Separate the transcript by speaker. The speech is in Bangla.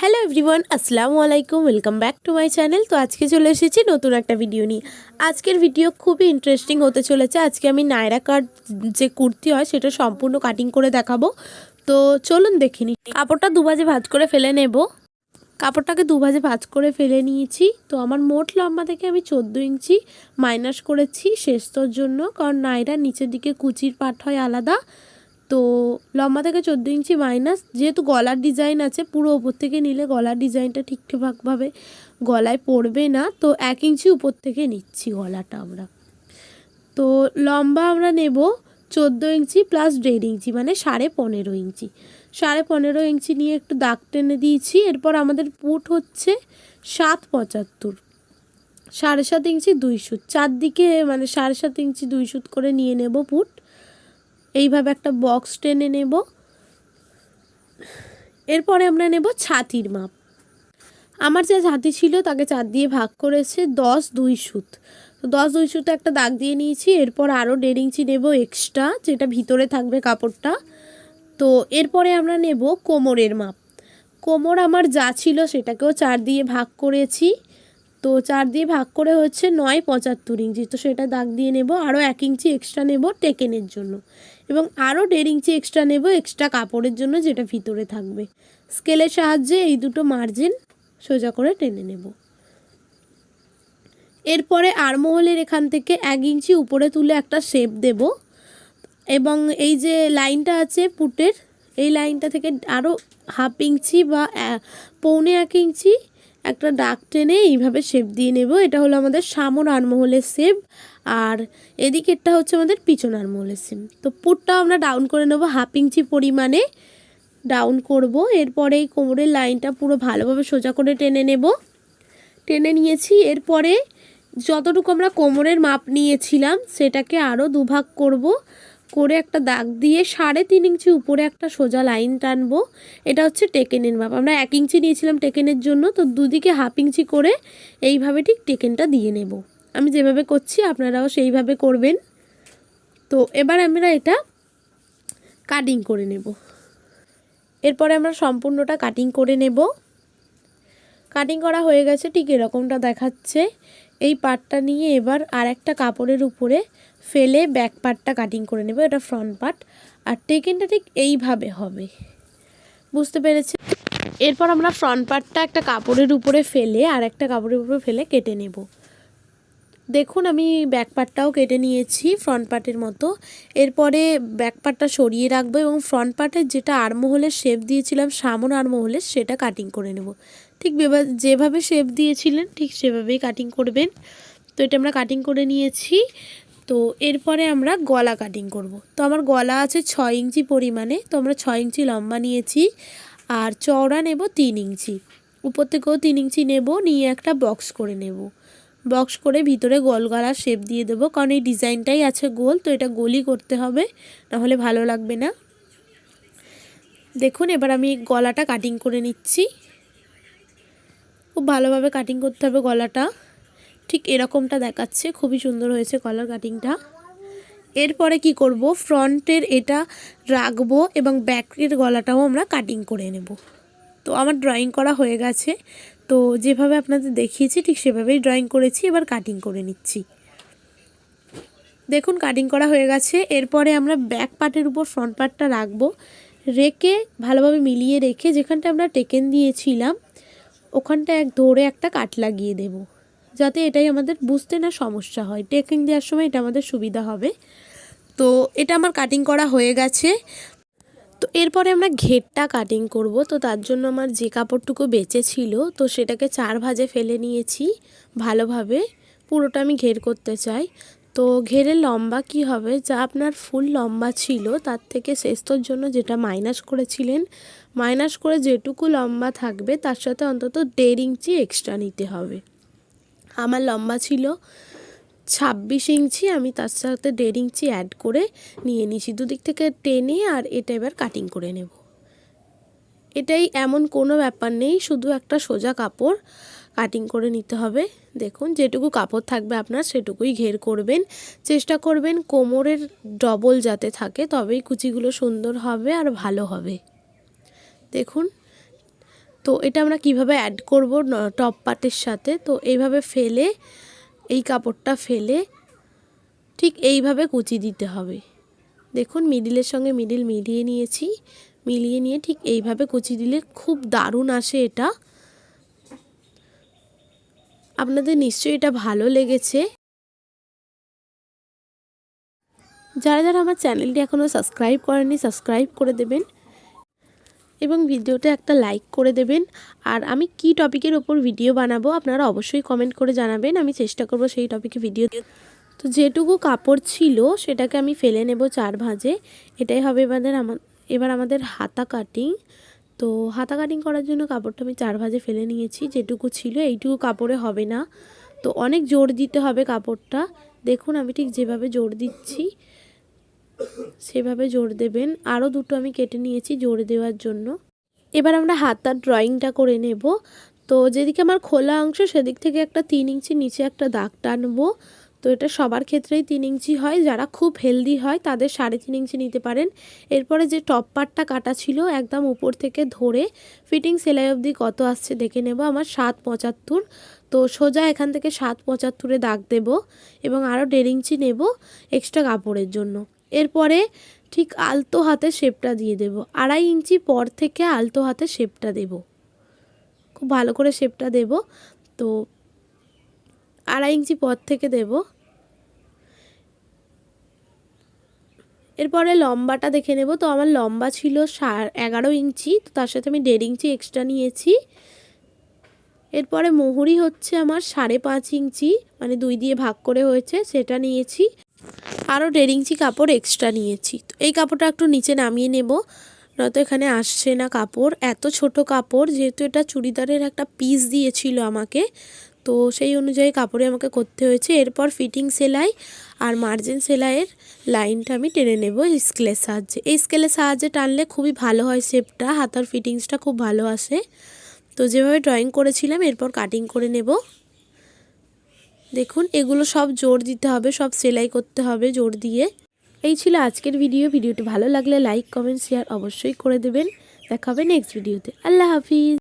Speaker 1: হ্যালো এভরিওয়ান, আসসালামু আলাইকুম, welcome back to my channel. তো আজকে চলে এসেছি নতুন একটা ভিডিও নিয়ে। আজকের ভিডিও খুবই ইন্টারেস্টিং হতে চলেছে। আজকে আমি নায়রা কাট যে কুর্তি হয়, সেটা সম্পূর্ণ কাটিং করে দেখাবো। তো চলুন দেখিনি কাপড়টা দুবাজে ভাজ করে ফেলে নেব। কাপড়টাকে দুভাজে ভাজ করে ফেলে নিয়েছি। তো আমার মোট লম্বা থেকে আমি চোদ্দ ইঞ্চি মাইনাস করেছি শেষতর জন্য। কারণ নাইরা নিচের দিকে কুচির পাট হয় আলাদা। তো লম্বা থেকে চোদ্দ ইঞ্চি মাইনাস যেহেতু গলার ডিজাইন আছে, পুরো ওপর থেকে নিলে গলার ডিজাইনটা ঠিকঠাকভাবে গলায় পড়বে না। তো এক ইঞ্চি উপর থেকে নিচ্ছি গলাটা আমরা। তো লম্বা আমরা নেব চোদ্দ ইঞ্চি প্লাস দেড় ইঞ্চি মানে সাড়ে পনেরো ইঞ্চি। সাড়ে পনেরো ইঞ্চি নিয়ে একটু দাগ টেনে দিয়েছি। এরপর আমাদের পুট হচ্ছে সাত পঁচাত্তর। সাড়ে সাত ইঞ্চি দুই সুত। চারদিকে মানে সাড়ে সাত ইঞ্চি দুই সুত করে নিয়ে নেব পুট। এইভাবে একটা বক্স টেনে নেব। এরপরে আমরা নেব ছাতির মাপ। আমার যা ছাতি ছিল তাকে চার দিয়ে ভাগ করেছে দশ দুই সুত। তো দশ দুই সুতো একটা দাগ দিয়ে নিয়েছি, এরপর আরও দেড় ইঞ্চি নেব এক্সট্রা যেটা ভিতরে থাকবে কাপড়টা। তো এরপরে আমরা নেব কোমরের মাপ। কোমর আমার যা ছিল সেটাকেও চার দিয়ে ভাগ করেছি। তো চার দিয়ে ভাগ করে হচ্ছে নয় পঁচাত্তর ইঞ্চি। তো সেটা দাগ দিয়ে নেব, আরও এক ইঞ্চি এক্সট্রা নেব টেকেনের জন্য। এবং আরও দেড় ইঞ্চি এক্সট্রা নেব এক্সট্রা কাপড়ের জন্য যেটা ভিতরে থাকবে। স্কেলের সাহায্যে এই দুটো মার্জিন সোজা করে টেনে নেব। এরপরে আরমহলের এখান থেকে এক ইঞ্চি উপরে তুলে একটা শেপ দেব। এবং এই যে লাইনটা আছে পুটের, এই লাইনটা থেকে আরও হাফ ইঞ্চি বা পৌনে এক ইঞ্চি একটা ডাক টেনে এইভাবে শেপ দিয়ে নেব। এটা হলো আমাদের সামন আরমহলের শেপ আর এদিকেরটা হচ্ছে আমাদের পিছন আরমহলের শেপ তো পুটটা আমরা ডাউন করে নেব হাফ ইঞ্চি পরিমাণে। ডাউন করব, এরপরে এই কোমরের লাইনটা পুরো ভালোভাবে সোজা করে টেনে নেব। টেনে নিয়েছি, এরপরে যতটুকু আমরা কোমরের মাপ নিয়েছিলাম, সেটাকে আরও দুভাগ করব। করে একটা দাগ দিয়ে সাড়ে তিন ইঞ্চি উপরে একটা সোজা লাইন টানবো। এটা হচ্ছে টেকেনের মাপ। আমরা এক ইঞ্চি নিয়েছিলাম টেকেনের জন্য, তো দুদিকে হাফ ইঞ্চি করে এইভাবে ঠিক টেকেনটা দিয়ে নেব। আমি যেভাবে করছি, আপনারাও সেইভাবে করবেন। তো এবার আমরা এটা কাটিং করে নেব। এরপরে আমরা সম্পূর্ণটা কাটিং করে নেব। কাটিং করা হয়ে গেছে, ঠিক এরকমটা দেখাচ্ছে। এই পার্টটা নিয়ে এবার আর একটা কাপড়ের উপরে ফেলে ব্যাক পার্টটা কাটিং করে নেব, এটা ফ্রন্ট পার্ট আর টেকেনটা ঠিক এইভাবে হবে। বুঝতে পেরেছি? এরপর আমরা ফ্রন্ট পার্টটা একটা কাপড়ের উপরে ফেলে আর একটা কাপড়ের উপরে ফেলে কেটে নেব। দেখুন, আমি ব্যাক পার্টটাও কেটে নিয়েছি ফ্রন্ট পার্টের মতো। এরপরে ব্যাক পার্টটা সরিয়ে রাখব এবং ফ্রন্ট পার্টের যেটা আরমোহলের শেপ দিয়েছিলাম, সামন আরমোহলের, সেটা কাটিং করে নেব। ঠিক যেভাবে শেপ দিয়েছিলেন, ঠিক সেভাবেই কাটিং করবেন। তো এটা আমরা কাটিং করে নিয়েছি। তো এরপরে আমরা গলা কাটিং করব। তো আমার গলা আছে ছয় ইঞ্চি পরিমাণে, তো আমরা ছয় ইঞ্চি লম্বা নিয়েছি। আর চওড়া নেব তিন ইঞ্চি। উপর থেকেও তিন ইঞ্চি নেব, নিয়ে একটা বক্স করে নেব। বক্স করে ভিতরে গোল গলার শেপ দিয়ে দেবো, কারণ এই ডিজাইনটাই আছে গোল, তো এটা গোলই করতে হবে নাহলে ভালো লাগবে না। দেখুন, এবার আমি গলাটা কাটিং করে নিচ্ছি। ভালোভাবে কাটিং করতে হবে গলাটা। ঠিক এরকমটা দেখাচ্ছে, খুবই সুন্দর হয়েছে কলার কাটিংটা এরপরে কি করব? ফ্রন্টের এটা রাখব এবং ব্যাকের গলাটাও আমরা কাটিং করে নেব। তো আমার ড্রয়িং করা হয়ে গেছে। তো যেভাবে আপনাদের দেখিয়েছি, ঠিক সেভাবেই ড্রয়িং করেছি, এবার কাটিং করে নিচ্ছি। দেখুন কাটিং করা হয়ে গেছে। এরপরে আমরা ব্যাক পার্টের উপর ফ্রন্ট পার্টটা রাখব। রেখে ভালোভাবে মিলিয়ে রেখে যেখানটা আমরা টেকেন দিয়েছিলাম ওখানটা এক ধরে একটা কাট লাগিয়ে দেব। যাতে এটাই আমাদের বুঝতে না সমস্যা হয়। টেকিং দেওয়ার সময় এটা আমাদের সুবিধা হবে। তো এটা আমার কাটিং করা হয়ে গেছে। তো এরপরে আমরা ঘেরটা কাটিং করব। তো তার জন্য আমার যে কাপড়টুকু বেঁচে ছিল, তো সেটাকে চার ভাজে ফেলে নিয়েছি ভালোভাবে। পুরোটা আমি ঘের করতে চাই। তো ঘেরে লম্বা কি হবে? যা আপনার ফুল লম্বা ছিল, তার থেকে শেষতর জন্য যেটা মাইনাস করেছিলেন, মাইনাস করে যেটুকু লম্বা থাকবে, তার সাথে অন্তত দেড় ইঞ্চি এক্সট্রা নিতে হবে। আমার লম্বা ছিল ছাব্বিশ ইঞ্চি, আমি তার সাথে দেড় ইঞ্চি অ্যাড করে নিয়ে নিয়েছি দুদিক থেকে টেনে আর এটা এবার কাটিং করে নেব। এটাই এমন কোনো ব্যাপার নেই, শুধু একটা সোজা কাপড়। কাটিং করে নিতে হবে। দেখুন, যেটুকু কাপড় থাকবে আপনার সেটুকুই ঘের করবেন। চেষ্টা করবেন কোমরের ডবল যাতে থাকে, তবেই কুচিগুলো সুন্দর হবে আর ভালো হবে। দেখুন, তো এটা আমরা কীভাবে অ্যাড করব টপ পার্টের সাথে? তো এইভাবে ফেলে, এই কাপড়টা ফেলে, ঠিক এইভাবে কুচি দিতে হবে। দেখুন মিডিলের সঙ্গে মিডিল মিলিয়ে নিয়েছি। মিলিয়ে নিয়ে ঠিক এইভাবে কুচি দিলে খুব দারুণ আসে এটা। আপনাদের নিশ্চয়ই এটা ভালো লেগেছে। যারা যারা আমার চ্যানেলটি এখনও সাবস্ক্রাইব করেনি সাবস্ক্রাইব করে দেবেন এবং ভিডিওটা একটা লাইক করে দেবেন। আর আমি কি টপিকের ওপর ভিডিও বানাবো আপনারা অবশ্যই কমেন্ট করে জানাবেন, আমি চেষ্টা করব সেই টপিকে ভিডিও তো যেটুকু কাপড় ছিল সেটাকে আমি ফেলে নেব চার ভাঁজে, এটাই হবে এবারে আমার এবার আমাদের হাতা কাটিং তো হাতা কাটিং করার জন্য কাপড়টা আমি চার ভাজে ফেলে নিয়েছি, যেটুকু ছিল এইটুকু কাপড়ে হবে না। তো অনেক জোর দিতে হবে কাপড়টা। দেখুন, আমি ঠিক যেভাবে জোর দিচ্ছি, সেভাবে জোর দেবেন। আরও দুটো আমি কেটে নিয়েছি জোর দেওয়ার জন্য। এবার আমরা হাতার ড্রয়িংটা করে নেব। তো যেদিকে আমার খোলা অংশ, সেদিক থেকে একটা তিন ইঞ্চি নিচে একটা দাগ টানবো। তো এটা সবার ক্ষেত্রেই তিন ইঞ্চি হয়। যারা খুব হেলদি হয়, তাদের সাড়ে তিন ইঞ্চি নিতে পারেন। এরপরে যে টপ পার্টটা কাটা ছিল, একদম উপর থেকে ধরে ফিটিং সেলাই অবধি কত আসছে দেখে নেব। আমার সাত পঁচাত্তর। তো সোজা এখান থেকে সাত পঁচাত্তরে দাগ দেব এবং আরও দেড় ইঞ্চি নেব এক্সট্রা কাপড়ের জন্য। এরপরে ঠিক আলতো হাতে শেপটা দিয়ে দেব। আড়াই ইঞ্চি পর থেকে আলতো হাতে শেপটা দেব। খুব ভালো করে শেপটা দেব। তো আড়াই ইঞ্চি পর থেকে দেব। এরপরে লম্বাটা দেখে নেব। তো আমার লম্বা ছিল এগারো ইঞ্চি, তো তার সাথে আমি দেড় ইঞ্চি এক্সট্রা নিয়েছি। এরপরে মোহরি হচ্ছে আমার সাড়ে পাঁচ ইঞ্চি মানে দুই দিয়ে ভাগ করে হয়েছে, সেটা নিয়েছি। আরও দেড় ইঞ্চি কাপড় এক্সট্রা নিয়েছি। তো এই কাপড়টা একটু নিচে নামিয়ে নেব, নয়তো এখানে আসছে না কাপড়। এত ছোট কাপড়, যেহেতু এটা চুড়িদারের একটা পিস দিয়েছিল আমাকে তো সেই অনুযায়ী কাপড়ে আমাকে করতে হয়েছে। এরপর ফিটিং সেলাই আর মার্জিন সেলাইয়ের লাইনটা আমি টেনে নেব স্কেলের সাহায্যে। এই স্কেলের সাহায্যে টানলে খুবই ভালো হয় শেপটা হাতার ফিটিংসটা খুব ভালো আসে। তো যেভাবে ড্রয়িং করেছিলাম, এরপর কাটিং করে নেব। দেখুন, এগুলো সব জোর দিতে হবে, সব সেলাই করতে হবে জোর দিয়ে। এই ছিল আজকের ভিডিও ভিডিওটি ভালো লাগলে লাইক কমেন্ট শেয়ার অবশ্যই করে দেবেন। দেখা হবে নেক্সট ভিডিওতে আল্লাহ হাফিজ।